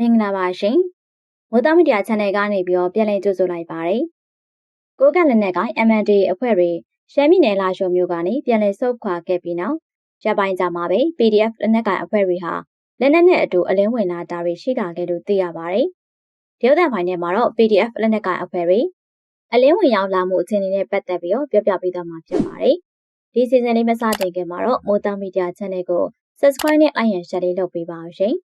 မင်္ဂလာပါရှင်။မိုးသားမီဒီယာ channel ကနေပြီးတော့ပြန်လည်ကြိုဆိုလိုက်ပါရစေ။ကိုကလက်နက်က MND အဖွဲ့တွေရှမ်းပြည်နယ်လာရှိုမျိုးကနေပြန်လည်ဆုတ်ခွာခဲ့ပြီးနောက်ရပိုင်းကြမှာပဲ PDF လက်နက်ကအဖွဲ့တွေဟာလက်နက်နဲ့အတူအလင်းဝင်လာတာတွေရှိလာခဲ့လို့သိရပါတယ်။ဒေသပိုင်းထဲမှာတော့ PDF လက်နက်ကအဖွဲ့တွေအလင်းဝင်ရောက်လာမှုအခြေအနေနဲ့ပတ်သက်ပြီးတော့ပြောပြပေးသွားမှာဖြစ်ပါတယ်။ဒီစီဇန်လေးမစတင်ခင်မှာတော့မိုးသားမီဒီယာ channel ကို subscribe နဲ့ like and share လေးလုပ်ပေးပါဦးရှင်။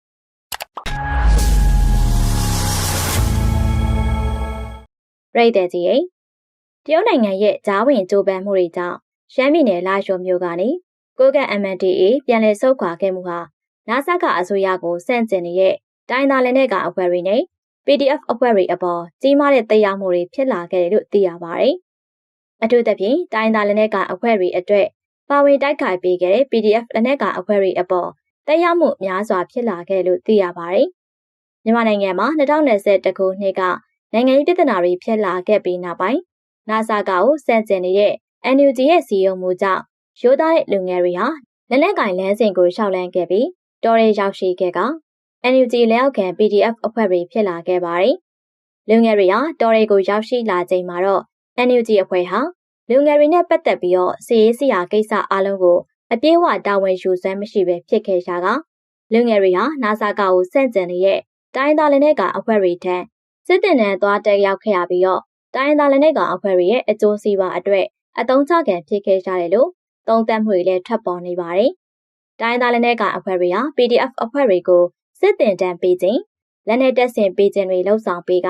ပြည်သက်ကြီးရဲ့တရုတ်နိုင်ငံရဲ့ဂျားဝင်ကြိုးပမ်းမှုတွေကြောင့်ရှမ်းပြည်နယ်လာရှိုမြို့ကနေကိုကတ် MNDA ပြန်လည်ဆုတ်ခွာခဲ့မှုဟာနာဆာကအစိုးရကိုစန့်ကျင်နေတဲ့တိုင်းသားလက်နက်ကအဖွဲတွေနဲ့ PDF အဖွဲ့တွေအပေါ်ကြီးမားတဲ့တရားမှုတွေဖြစ်လာခဲ့တယ်လို့သိရပါတယ်။အထူးသဖြင့်တိုင်းသားလက်နက်ကအဖွဲတွေအတွက်ပါဝင်တိုက်ခိုက်ပေးခဲ့တဲ့ PDF လက်နက်ကအဖွဲတွေအပေါ် တရားမှုများစွာဖြစ်လာခဲ့လို့သိရပါတယ်။မြန်မာနိုင်ငံမှာ2021ခုနှစ်ကနိုင်ငံရေးပြဿနာတွေဖြစ်လာခဲ့ပြီးနောက်ပိုင်းနာဆာကကိုစန့်ကျင်နေတဲ့ NUG ရဲ့စီယုံမှုကြောင့်ရိုးသားတဲ့လူငယ်တွေဟာလက်နက်ကင်လမ်းစဉ်ကိုရှောက်လန်းခဲ့ပြီးတော်ရဲရောက်ရှိခဲ့က NUG လက်အောက်ခံ PDF အဖွဲ့တွေဖြစ်လာခဲ့ပါတယ်။လူငယ်တွေဟာတော်ရဲကိုရောက်ရှိလာချိန်မှာတော့ NUG အဖွဲ့ဟာလူငယ်တွေနဲ့ပတ်သက်ပြီးတော့စီရေးစီယာကိစ္စအလုံးကို အပြည့်အဝတာဝန်ယူစွမ်းမရှိပဲဖြစ်ခဲ့ရှာကလူငယ်တွေဟာနာဆာကကိုစန့်ကျင်နေတဲ့တိုင်းသားလက်နက်ကအဖွဲ့တွေထံစစ်တင်နဲ့သွားတက်ရောက်ခဲ့ရပြီးတော့တိုင်းသားလက်နက်ကောင်အဖွဲ့တွေရဲ့အကျိုးစီးပွားအတွက်အတုံးချခံဖြစ်ခဲ့ကြတယ်လို့သုံးသပ်မှုတွေလည်းထွက်ပေါ်နေပါတယ်။တိုင်းသားလက်နက်ကောင်အဖွဲ့တွေဟာ PDF အဖွဲ့တွေကိုစစ်တင်တန်းပေးခြင်းလက်နက်တက်ဆင်ပေးခြင်းတွေလှုံ့ဆော်ပေးက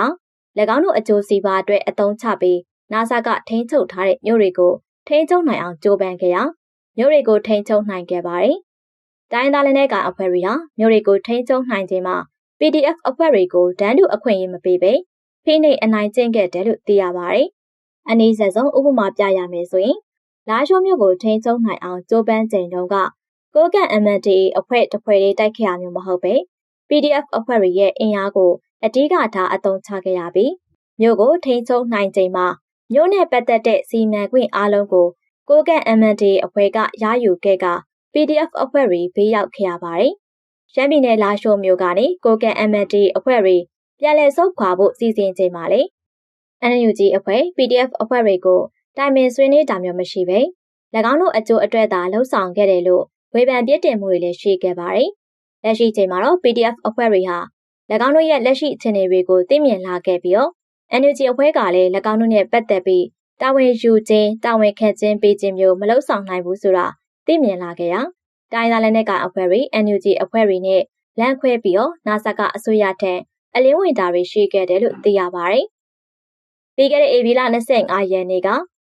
၎င်းတို့အကျိုးစီးပွားအတွက်အတုံးချပြီးနာဆာကထိန်းချုပ်ထားတဲ့မြို့တွေကိုထိန်းချုပ်နိုင်အောင်ကြိုးပမ်းခဲ့ရ မြို့တွေကိုထိန်းချုပ်နိုင်ခဲ့ပါတယ်။တိုင်းသားလက်နက်ကောင်အဖွဲ့တွေဟာမြို့တွေကိုထိန်းချုပ်နိုင်ခြင်းမှာ PDF အဖွဲ့တွေကိုတန်းတူအခွင့်အရေးမပေးဘဲဖိနှိပ်အနိုင်ကျင့်ခဲ့တယ်လို့သိရပါတယ်။အနည်းဆုံးဥပမာပြရမယ်ဆိုရင်လာရှိုးမြို့ကိုထိန်းချုပ်နိုင်အောင်ကြိုးပမ်းချိန်တုန်းကကိုကန့် MNDA အဖွဲ့တစ်ဖွဲ့လေးတိုက်ခဲ့ရမျိုးမဟုတ်ပဲ PDF အဖွဲ့တွေရဲ့အင်အားကိုအဓိကထားအသုံးချခဲ့ရပြီးမြို့ကိုထိန်းချုပ်နိုင်ချိန်မှာမြို့နဲ့ပတ်သက်တဲ့စီမံခွင့်အားလုံးကို ကိုကန့် MNDA အဖွဲ့ကရယူခဲ့က PDF အဖွဲ့တွေဘေးရောက်ခဲ့ရပါတယ်ရှမ်းပြည်နယ်လာရှိုးမြို့ကနေကိုကန့် MND အဖွဲ့တွေပြန်လည်ဆုတ်ခွာဖို့စီစဉ်ချိန်မှာလေ NUG အဖွဲ့ PDF အဖွဲ့တွေကိုတိုင်ပင်ဆွေးနွေးတာမျိုးမရှိပဲ၎င်းတို့အကျိုးအတွက်သာလှုံ့ဆော်ခဲ့တယ်လို့ဝေဖန်ပြစ်တင်မှုတွေလည်းရှိခဲ့ပါတယ်။လက်ရှိချိန်မှာတော့ PDF အဖွဲ့တွေဟာ၎င်းတို့ရဲ့လက်ရှိအခြေအနေတွေကိုသိမြင်လာခဲ့ပြီးတော့ NUG အဖွဲ့ကလည်း၎င်းတို့နဲ့ပတ်သက်ပြီး တာဝန်ယူခြင်းတာဝန်ခံခြင်းပေးခြင်းမျိုးမလုပ်ဆောင်နိုင်ဘူးဆိုတာသိမြင်လာခဲ့ရတိုင်းသားလက်နက်ကအဖွဲ့တွေ NUG အဖွဲ့တွေနဲ့လမ်းခွဲပြီးတော့နာဆာကအစိုးရထက်အလင်းဝင်တာတွေရှိခဲ့တယ်လို့သိရပါတယ်။ပြီးခဲ့တဲ့ AB လ25ရက်နေ့က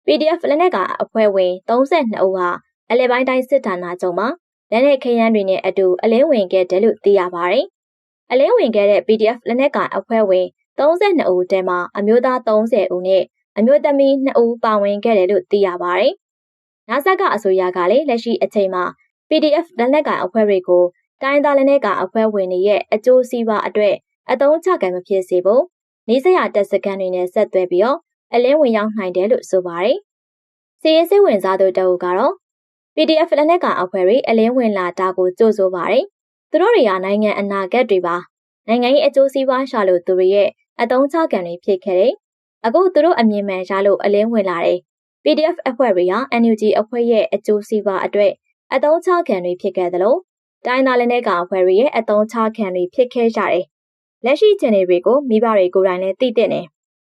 PDF လက်နက်ကအဖွဲ့ဝင်32ဦးဟာအလဲပိုင်းတိုင်းစစ်ဌာနချုပ်မှာလက်နက်ခရမ်းတွေနဲ့အတူအလင်းဝင်ခဲ့တယ်လို့သိရပါတယ်။အလင်းဝင်ခဲ့တဲ့ PDF လက်နက်ကအဖွဲ့ဝင်32ဦးတဲမှာအမျိုးသား30ဦးနဲ့ အမျိုးသမီး2ဦးပါဝင်ခဲ့တယ်လို့သိရပါတယ်။နာဆာကအစိုးရကလည်းလက်ရှိအချိန်မှာ PDF လက်နက်ကအဖွဲ့တွေကိုတိုင်းသားလက်နက်ကအဖွဲ့ဝင်တွေရဲ့အကျိုးစီးပွားအတွက်အသုံးချကံမဖြစ်စေဖို့နေစရာတက်စကန်တွေနဲ့ဆက်သွဲပြီးတော့အလင်းဝင်ရောက်နိုင်တယ်လို့ဆိုပါတယ်။စီရင်စိတ်ဝင်စားသူတအုပ်ကတော့ PDF လက်နက်ကအဖွဲ့တွေအလင်းဝင်လာတာကိုကြိုးဆိုပါတယ်။သူတို့တွေကနိုင်ငံအနာဂတ်တွေပါ။နိုင်ငံရေးအကျိုးစီးပွားရှာလို့သူတွေရဲ့အသုံးချကံတွေဖြစ်ခဲ့တယ်။ အခုသူတို့အမြင်မှန်ရလို့အလင်းဝင်လာတယ်။ PDF အဖွဲ့တွေဟာ NUG အဖွဲ့ရဲ့အကျိုးစီးပွားအတွက်အသုံးချခံတွေဖြစ်ခဲ့သလိုတိုင်းသားလက်နက်ကအဖွဲ့တွေရဲ့အသုံးချခံတွေဖြစ်ခဲ့ကြတယ်။လက်ရှိခြေနေတွေကိုမိဘတွေကိုယ်တိုင်လည်းသိတဲ့နေ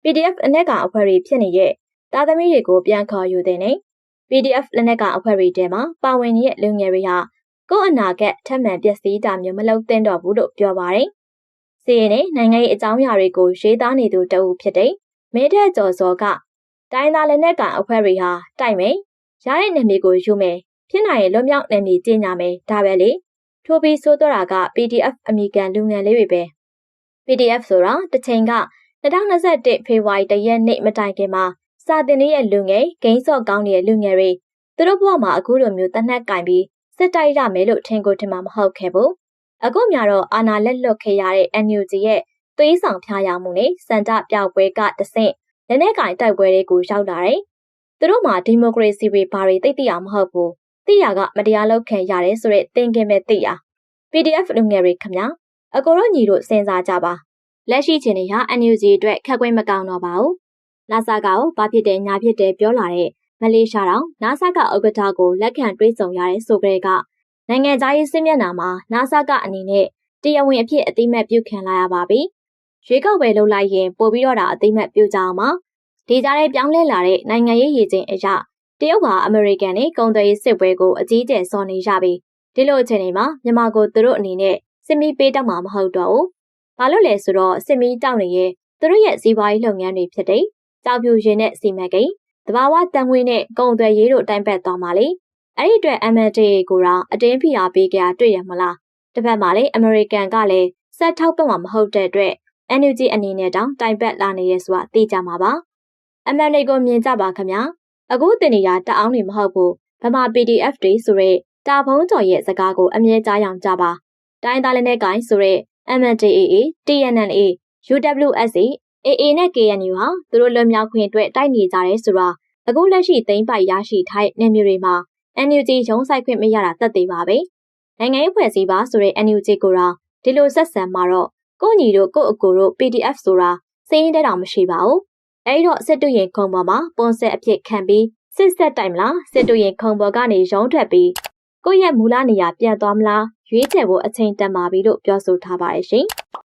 PDF လက်နက်ကအဖွဲ့တွေဖြစ်နေတဲ့သားသမီးတွေကိုပြန်ခေါ်ယူတဲ့နေ PDF လက်နက်ကအဖွဲ့တွေထဲမှာပါဝင်နေတဲ့လူငယ်တွေဟာကိုယ့်အနာဂတ်ထပ်မံပျက်စီးတာမျိုးမလုပ်သင့်တော့ဘူးလို့ပြောပါတယ်။စီရင်နဲ့နိုင်ငံရေးအကြောင်းအရာတွေကိုရေးသားနေသူတအုပ်ဖြစ်တဲ့ မဲထက်ကျော်စောကတိုင်းသားလက်နက်ကအဖွဲ့တွေဟာတိုက်မယ်ရတဲ့နေမျိုးကိုယူမယ်ဖြစ်နိုင်ရင်လွတ်မြောက်နယ်မြေကျင်းညာမယ်ဒါပဲလေထိုးပြီးဆိုတော့တာက PDF အမိကန်လူငယ်လေးတွေပဲ PDF ဆိုတာတစ်ချိန်က2021ဖေဖော်ဝါရီတရက်နေ့မတိုင်ခင်မှာစာတင်ရဲ့လူငယ်ဂိမ်းစော့ကောင်းတဲ့လူငယ်တွေသူတို့ဘဝမှာအခုလိုမျိုးတနက်ကင်ပြီးစစ်တိုက်ရမယ်လို့ထင်ကိုထင်မှာမဟုတ်ခဲ့ဘူးအခုမြတော့အာနာလက်လွတ်ခဲ့ရတဲ့ NUG ရဲ့ သွေးဆောင်ဖျားယောင်မှုနဲ့စန္ဒပျောက်ပွဲကတဆင့်လက်နက်ကင်တိုက်ပွဲတွေကိုရောက်လာတယ်သူတို့မှာဒီမိုကရေစီတွေဘာတွေသိသိအောင်မဟုတ်ဘူးသိရကမတရားလုပ်ခံရတယ်ဆိုတဲ့သင်ခင်ပဲသိရ PDF လူငယ်တွေခမအကိုတို့ညီတို့စဉ်းစားကြပါလက်ရှိချိန်ဟာ NUG အတွက်ခက်ခွင့်မကောင်းတော့ပါဘူးနာဆာကကိုဘာဖြစ်တယ်ညာဖြစ်တယ်ပြောလာတဲ့မလေးရှားတောင်နာဆာကဥက္ကဋ္ဌကိုလက်ခံတွေးဆောင်ရတဲ့ဆိုကြတဲ့ကနိုင်ငံသားရေးစစ်မျက်နှာမှာနာဆာကအနေနဲ့တရားဝင်အဖြစ်အတိမတ်ပြုခံလာရပါပြီ ရွေးကောက်ပွဲလုပ်လိုက်ရင်ပို့ပြီးတော့တာအတိမတ်ပြုကြအောင်ပါဒီကြားထဲပြောင်းလဲလာတဲ့နိုင်ငံရေးရည်ချင်းအရာတရုတ်ဟာအမေရိကန်နဲ့ကုန်သွယ်ရေးစစ်ပွဲကိုအကြီးအကျယ်စော်နေကြပြီဒီလိုအခြေအနေမှာမြန်မာကိုသူတို့အနေနဲ့စစ်မီးပေးတော့မှာမဟုတ်တော့ဘူး။ဘာလို့လဲဆိုတော့စစ်မီးတောက်နေရင်သူတို့ရဲ့စီးပွားရေးလုပ်ငန်းတွေဖြစ်တဲ့ကြောက်ဖြူရင်နဲ့စီမံကိန်းတဘာဝတန်ငွေနဲ့ကုန်သွယ်ရေးတို့တိုင်ပတ်သွားမှာလေ။အဲ့ဒီအတွက် MNDA ကိုတော့အတင်းဖိအားပေးကြတွေ့ရမလား။တစ်ဖက်မှာလည်းအမေရိကန်ကလည်းစက်ထောက်ပတ်မှာမဟုတ်တဲ့အတွက် NUG အနေနဲ့တောင်တိုင်ပတ်လာနေရဆိုတာသိကြမှာပါ။ MNDA ကိုမြင်ကြပါခင်ဗျာ။အခုတင်နေရတအောင်နေမဟုတ်ဘူး။ဗမာ PDF တွေဆိုရဲတာဖုံးကျော်ရဲ့စကားကိုအမြဲကြားရောင်ကြပါတိုင်းသားလည်းနဲ့ကိုင်းဆိုတဲ့ MNDAA, TNLA, UWSA, AA နဲ့ KNU ဟာသူတို့လွတ်မြောက်ခွင့်အတွက်တိုက်နေကြတယ်ဆိုတာအခုလက်ရှိသိမ်းပိုက်ရရှိထားတဲ့နေမျိုးတွေမှာ NUG ရုံးဆိုင်ခွင့်မရတာသက်သေပါပဲနိုင်ငံရေးဖွဲ့စည်းပါဆိုတဲ့ NUG ကိုတော့ဒီလိုဆက်ဆံမှာတော့ ကိုညီတို့ကိုအကိုတို့ PDF ဆိုတာစည်ရင်တဲ့တောင်မရှိပါဘူးအဲ့တော့စစ်တူရင်ခုံပေါ်မှာပွန်ဆက်အဖြစ်ခံပြီးစစ်ဆက်တိုင်မလားစစ်တူရင်ခုံပေါ်ကနေရုံးထွက်ပြီးကိုယ့်ရဲ့မူလနေရာပြန်သွားမလားရွေးချယ်ဖို့အချိန်တန်ပါပြီလို့ပြောဆိုထားပါတယ်ရှင်။